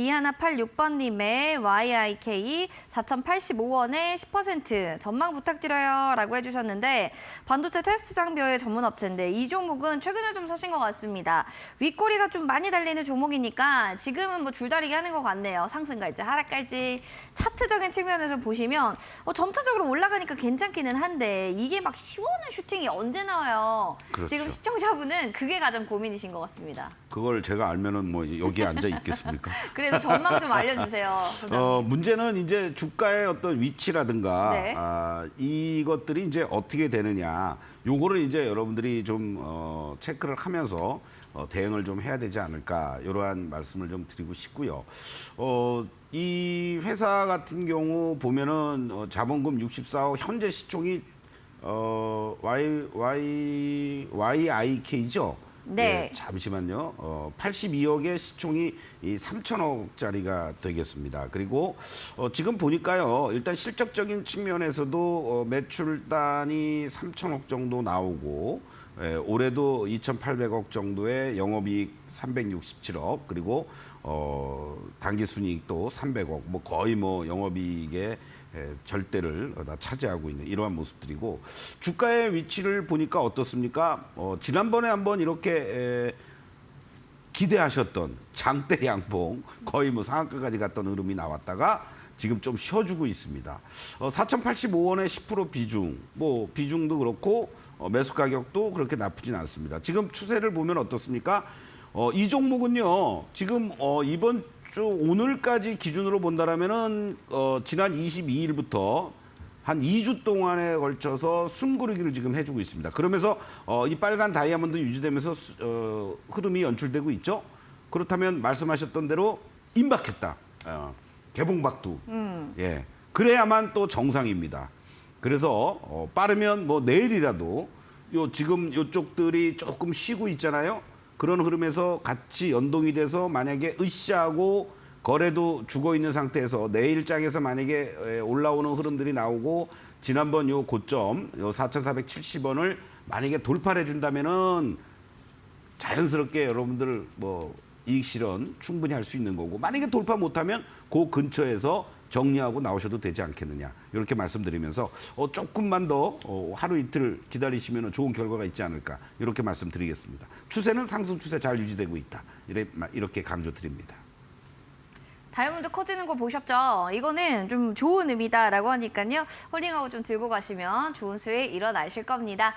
2186번님의 YIK 4,085원에 10% 전망 부탁드려요 라고 해주셨는데 반도체 테스트 장비의 전문 업체인데 이 종목은 최근에 좀 사신 것 같습니다. 윗꼬리가 좀 많이 달리는 종목이니까 지금은 뭐 줄다리기 하는 것 같네요. 상승 갈지 하락 갈지 차트적인 측면에서 보시면 어, 점차적으로 올라가니까 괜찮기는 한데 이게 막 시원한 슈팅이 언제 나와요? 그렇죠. 지금 시청자분은 그게 가장 고민이신 것 같습니다. 그걸 제가 알면은 뭐 여기에 앉아 있겠습니까? 그래 서 전망 좀 알려주세요. 소장님. 어, 문제는 이제 주가의 어떤 위치라든가 네. 아, 이것들이 이제 어떻게 되느냐. 요거를 이제 여러분들이 좀 어, 체크를 하면서 어, 대응을 좀 해야 되지 않을까 이러한 말씀을 좀 드리고 싶고요. 어, 이 회사 같은 경우 보면은 어, 자본금 64억 현재 시총이 어, Y Y YIK죠. 네. 잠시만요. 어, 82억의 시총이 이 3천억짜리가 되겠습니다. 그리고 어, 지금 보니까요. 일단 실적적인 측면에서도 어, 매출단이 3천억 정도 나오고 예, 올해도 2,800억 정도의 영업이익 367억 그리고 어, 당기순이익도 300억 뭐 거의 뭐 영업이익의 에, 절대를 다 차지하고 있는 이러한 모습들이고 주가의 위치를 보니까 어떻습니까? 어, 지난번에 한번 이렇게 에, 기대하셨던 장대 양봉 거의 뭐 상한가까지 갔던 흐름이 나왔다가 지금 좀 쉬어주고 있습니다. 어, 4,085원의 10% 비중, 뭐 비중도 그렇고 어, 매수 가격도 그렇게 나쁘진 않습니다. 지금 추세를 보면 어떻습니까? 어, 이 종목은요, 지금 어, 이번 주 오늘까지 기준으로 본다라면은 어, 지난 22일부터 한 2주 동안에 걸쳐서 숨고르기를 지금 해주고 있습니다. 그러면서 어, 이 빨간 다이아몬드 유지되면서 수- 어, 흐름이 연출되고 있죠. 그렇다면 말씀하셨던 대로 임박했다. 어, 개봉박두. 예. 그래야만 또 정상입니다. 그래서 어, 빠르면 뭐 내일이라도 요 지금 요쪽들이 조금 쉬고 있잖아요. 그런 흐름에서 같이 연동이 돼서 만약에 으쌰하고 거래도 죽어 있는 상태에서 내일장에서 만약에 에, 올라오는 흐름들이 나오고 지난번 요 고점 요 4,470원을 만약에 돌파해 준다면은 자연스럽게 여러분들 뭐 이익 실현 충분히 할 수 있는 거고 만약에 돌파 못하면 그 근처에서 정리하고 나오셔도 되지 않겠느냐 이렇게 말씀드리면서 어, 조금만 더 어, 하루 이틀 기다리시면 좋은 결과가 있지 않을까 이렇게 말씀드리겠습니다. 추세는 상승 추세 잘 유지되고 있다 이렇게 강조드립니다. 다이아몬드 커지는 거 보셨죠? 이거는 좀 좋은 의미다라고 하니까요. 홀딩하고 좀 들고 가시면 좋은 수익 일어나실 겁니다.